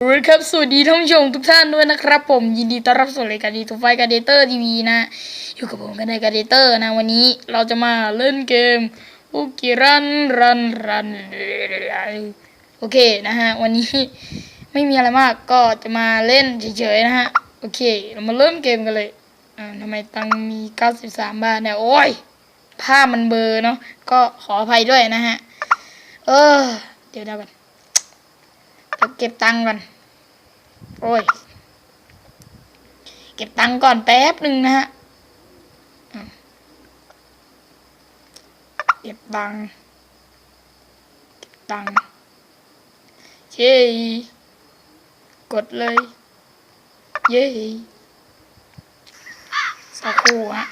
สวัสดีครับสวัสดีท่านผู้ชมทุกท่านด้วยนะครับ ผมยินดีต้อนรับสู่รายการดีทูไฟการเดเตอร์ทีวีนะ อยู่กับผมกันในการเดเตอร์นะวันนี้เราจะมาเล่นเกมอุกิรันรันรันโอเคนะฮะวันนี้ไม่มีอะไรมากก็จะมาเล่นเฉยๆนะฮะโอเค เรามาเริ่มเกมกันเลยอ่าทำไมตังมี 93 บาทเนี่ยโอ้ยภาพมันเบอร์เนาะก็ขออภัยด้วยนะฮะเออเดี๋ยวเดี๋ยวกัน เดี๋ยวเก็บตังค์ก่อน โอ้ย เก็บตังค์ก่อนแป๊บหนึ่งนะฮะ เก็บตังค์ เก็บตังค์เย้กดเลย เย้สักครู่ฮะ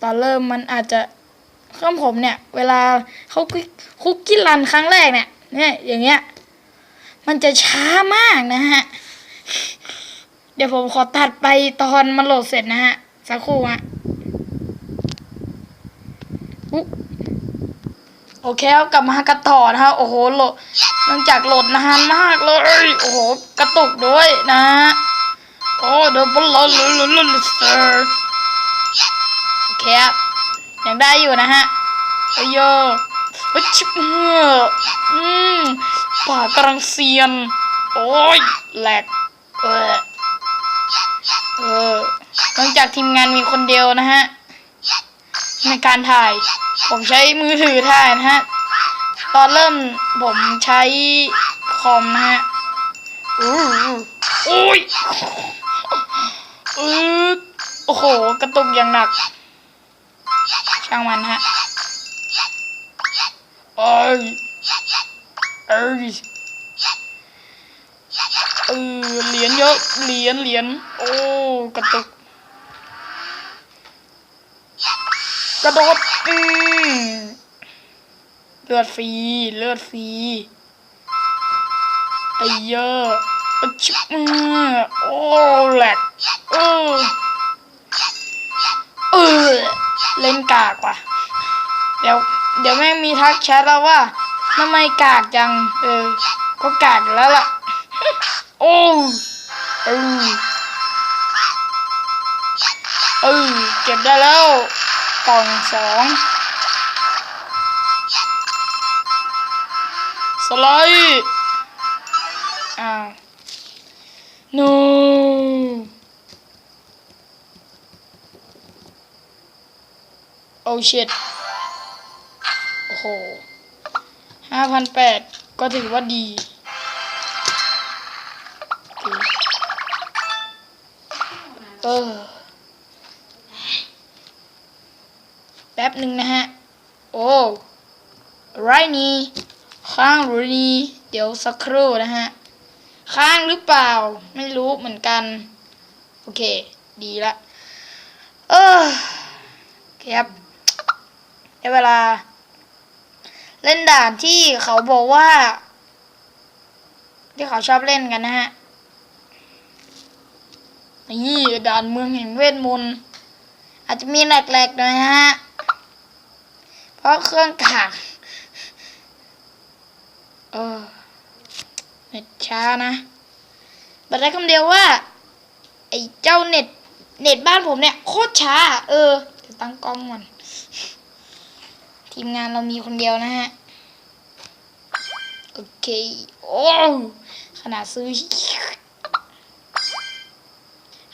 ตอนเริ่มมันอาจจะเครื่องผมเนี่ย เวลาเขาคุกคุกกี้รันครั้งแรกเนี่ยเนี่ยอย่างเงี้ย มันจะช้ามากนะฮะ เดี๋ยวผมขอตัดไปตอนมันโหลดเสร็จนะฮะ สักครู่ฮะโอเคครับกลับมากันต่อนะฮะ โอ้โหโหลดหลังจากโหลดนานมากเลย โอ้โห กระตุกด้วยนะฮะโอ้เดี๋ยวบอลลลุลุลุลุเซอร์โอเคครับยังได้อยู่นะฮะเอ้ยโยเฮ้ชิบเมื่ออืม ป่ากำลังเซียน โอ้ยแหลกเออเออหลังจากทีมงานมีคนเดียวนะฮะ ในการถ่าย ผมใช้มือถือถ่ายนะฮะ ตอนเริ่มผมใช้คอมนะฮะอู้โอ้ยอือโอ้โห กระตุกอย่างหนัก ช่างมันฮะ โอ้ย เอ้ยเออเหรียญเยอะเหรียญเหรียญโอ้กระตุก กระโดดอืมเลือดฟรีเลือดฟรีไอ้เยอะชิบอืมโอ้แหลกเออเออเล่นกากว่ะเดี๋ยวเดี๋ยวแม่งมีทักแชทแล้วว่า ทำไมกากจัง เออ ก็กากอยู่แล้วล่ะ โอ้เออเออเก็บได้แล้ว กล่องสองสไลด์อ้าว no โอ้ shit โอ้โห ห้าพันแปดก็ถือว่าดี เออ แป๊บหนึ่งนะฮะ โอ้ไรนี่ค้างหรือนี่เดี๋ยวสักครู่นะฮะค้างหรือเปล่า ไม่รู้เหมือนกัน โอเค ดีละ เออโอเคครับได้เวลา เล่นด่านที่เขาบอกว่า ที่เขาชอบเล่นกันนะฮะนี่ด่านเมืองแห่งเวทมนต์อาจจะมีแหลกๆหน่อยฮะ เพราะเครื่องกากเออเน็ตช้านะบอกได้คำเดียวว่า ไอ้เจ้าเน็ต เน็ตบ้านผมเนี่ย โคตรช้า เออตั้งกล้องก่อน ทีมงานเรามีคนเดียวนะฮะ โอเค โอ้ขนาดซื้อ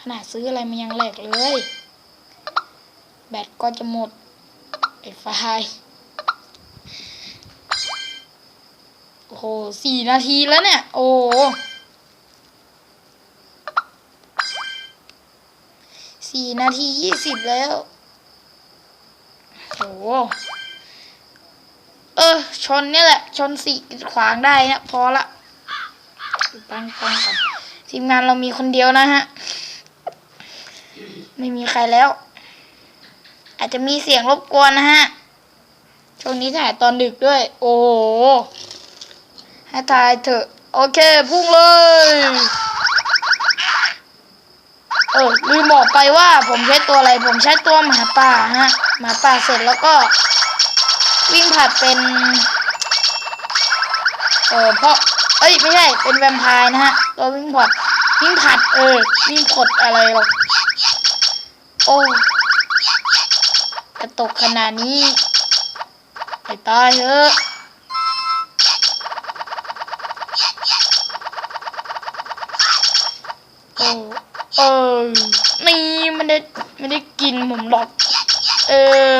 ขนาดซื้ออะไรมันยังแหลกเลย แบตก็จะหมด ไอ้ไฟโอ้โหสี่นาทีแล้วเนี่ย โอ้สี่นาทียี่สิบแล้ว โอ้ ออชนเนี่ยแหละ ชนสี่ขวางได้เนี่ยพอละตั้งกล้องก่อนทีมงานเรามีคนเดียวนะฮะ ไม่มีใครแล้ว อาจจะมีเสียงรบกวนนะฮะ ช่วงนี้ถ่ายตอนดึกด้วย โอ้โห ให้ถ่ายเถอะ โอเค พุ่งเลย เออลืมบอกไปว่าผมใช้ตัวอะไร ผมใช้ตัวหมาป่าฮะ หมาป่าเสร็จแล้วก็ วิ่งผัดเป็น เออเพราะ เอ้ยไม่ใช่ เป็นแวมไพร์นะฮะตัววิ่งผัดวิ่งผัดเออวิ่งผดอะไรหรอกโอ้กระตกขนาดนี้ไปตายเถอะโอ้เออนี่ไม่ได้ไม่ได้กินผมหรอก เอ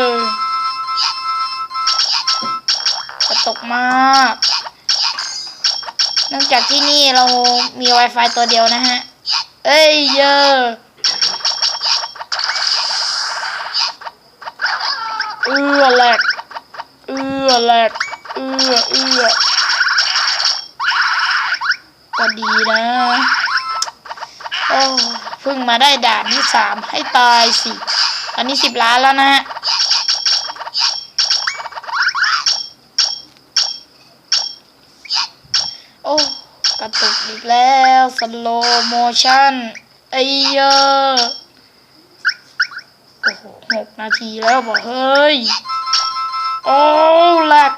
อ ตกมากนองจากที่นี่เรามี Wi-Fi ตัวเดียวนะฮะ เอ้ยเยอะเอื้อแหลกเอื้อแหลกเอื้อเอื้อก็ดีนะโอ้เพิ่งมาได้ด่านที่สามให้ตายสิ อันนี้สิบล้านแล้วนะฮะ โอ้ กระตุก อีกแล้วสโลโมชั่นไอ้เยอโอ้โหหกนาทีแล้วบอกเฮ้ย โอ้หลก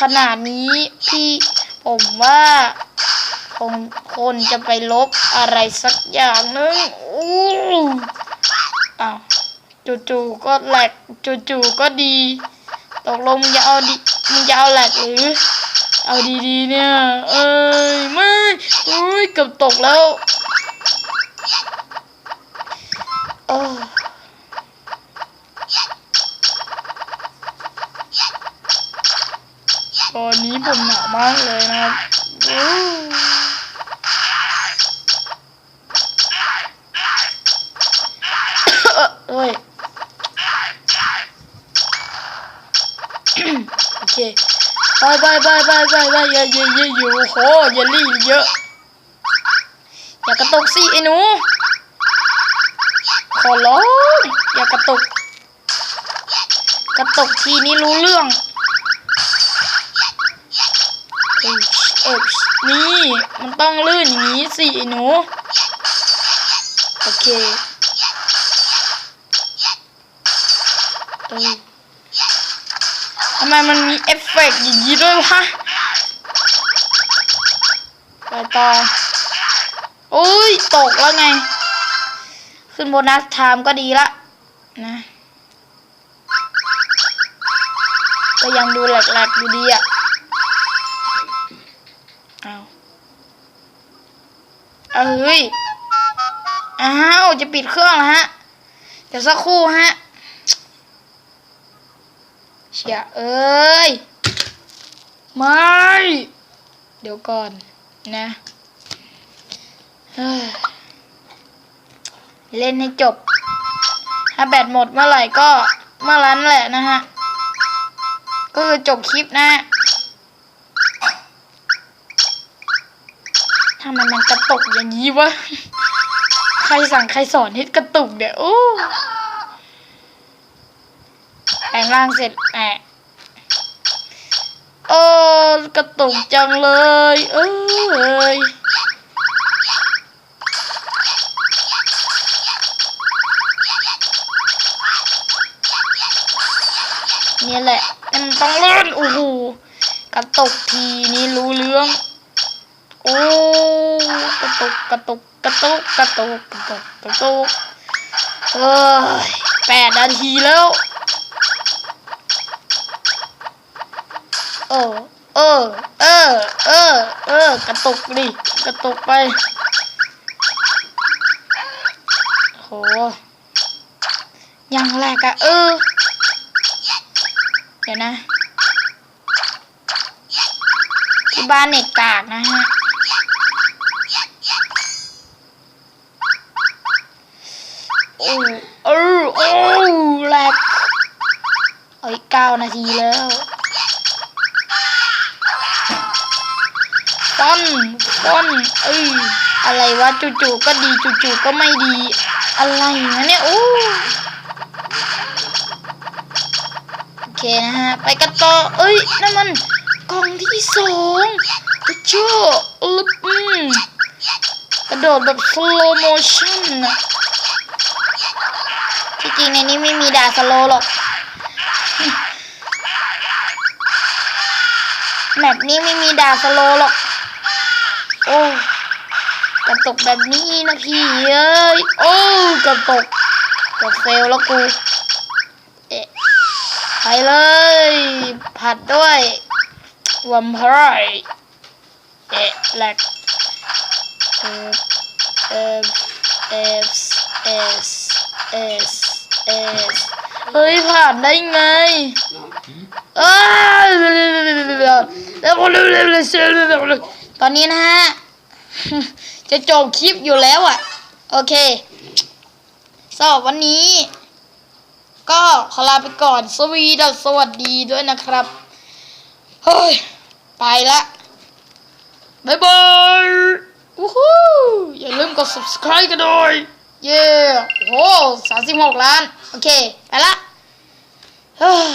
ขนาดนี้พี่ผมว่าคงคนจะไปลบอะไรสักอย่างนึงอู้อ้าวจู่ๆก็แหลกจู่ๆก็ดี ตกลงจะเอาดิมึงจะเอาแหลกหรือ เอาดีๆเนี่ย เอ้ยไม่อุ้ย เกือบตกแล้วโอ้ตอนนี้ผมหนาวมากเลยนะครับอู้เอ้ยโอเคไปไปไปไปไปไปอย่าอย่าอย่าอยู่โหอย่ารีบเยอะอย่ากระตุกสิไอ้หนู ขอร้องอย่ากระตุกกระตุกทีนี้รู้เรื่องเอ้ยเอ้ยนี่มันต้องลื่นอย่างนี้สิไอ้หนู โอเคเอ้ยทำไมมันมีเอฟเฟกต์อย่างนี้ด้วยวะไปต่อ อ้ยตกแล้วไง ขึ้นโบนัสไทม์ก็ดีละนะ ก็ยังดูแหลกๆอยู่ดีอะเอาเอาเฮ้ยอ้าวจะปิดเครื่องแล้วฮะเดี๋ยวสักครู่ฮะเชียเอ้ย ไม่ เดี๋ยวก่อนนะ เล่นให้จบ ถ้าแบตหมดเมื่อไหร่ก็เมื่อนั้นแหละนะฮะ ก็คือจบคลิปนะทำไมมันกระตุกอย่างนี้วะ ใครสั่งใครสอนให้กระตุกเนี่ยโอ้แปลงร่างเสร็จแอะโอ้กระตุกจังเลย เอ้ย นี่แหละ มันต้องเล่นโอ้โหกระตุกทีนี้รู้เรื่อง โอ้กระตกกระตุกกระตุกกระตุกกระตุกกระตุกเอ้ยแปดนาทีแล้วเออเออ เออ เออ เออ กระตุกดิ กระตุกไป โห ยังแรกอะเออ เดี๋ยวนะที่บ้านเน็ตกากนะฮะโอ้เออโอ้แรกเอาอีกเก้านาทีแล้วฟอนฟอนเอ้ยอะไรวะจู่ๆก็ดีจู่ๆก็ไม่ดี อะไรนะเนี่ยโอ้โอเค นะฮะ ไปกันต่อ เอ้ยนั่นมันกล่องที่สองโอ้โจ้ลึบอืมกระโดดแบบ slow motion นะที่จริงในนี้ไม่มีดาสโลหรอกแมปนี้ไม่มีดาสโลหรอก โอ้กระตกแบบนี้นะพี่เอ้ย โอ้กระตกกระเฟลแล้วกู ไปเลย ผัดด้วยวัมพายเอ๊ะแหลกเอฟเอฟเอฟเอสเอสเอสเฮ้ยผ่านได้ไงอ้าวตอนนี้นะฮะ จะจบคลิปอยู่แล้วอะ โอเคสำหรับวันนี้ ก็ขอลาไปก่อนสวีดัสสวัสดีด้วยนะครับ เฮ้ย ไปละบายบายวู้ฮู้อย่าลืมกด subscribe กันด้วย เย้โอ้โหสามสิบหกล้าน โอเค ไปละเฮ้ย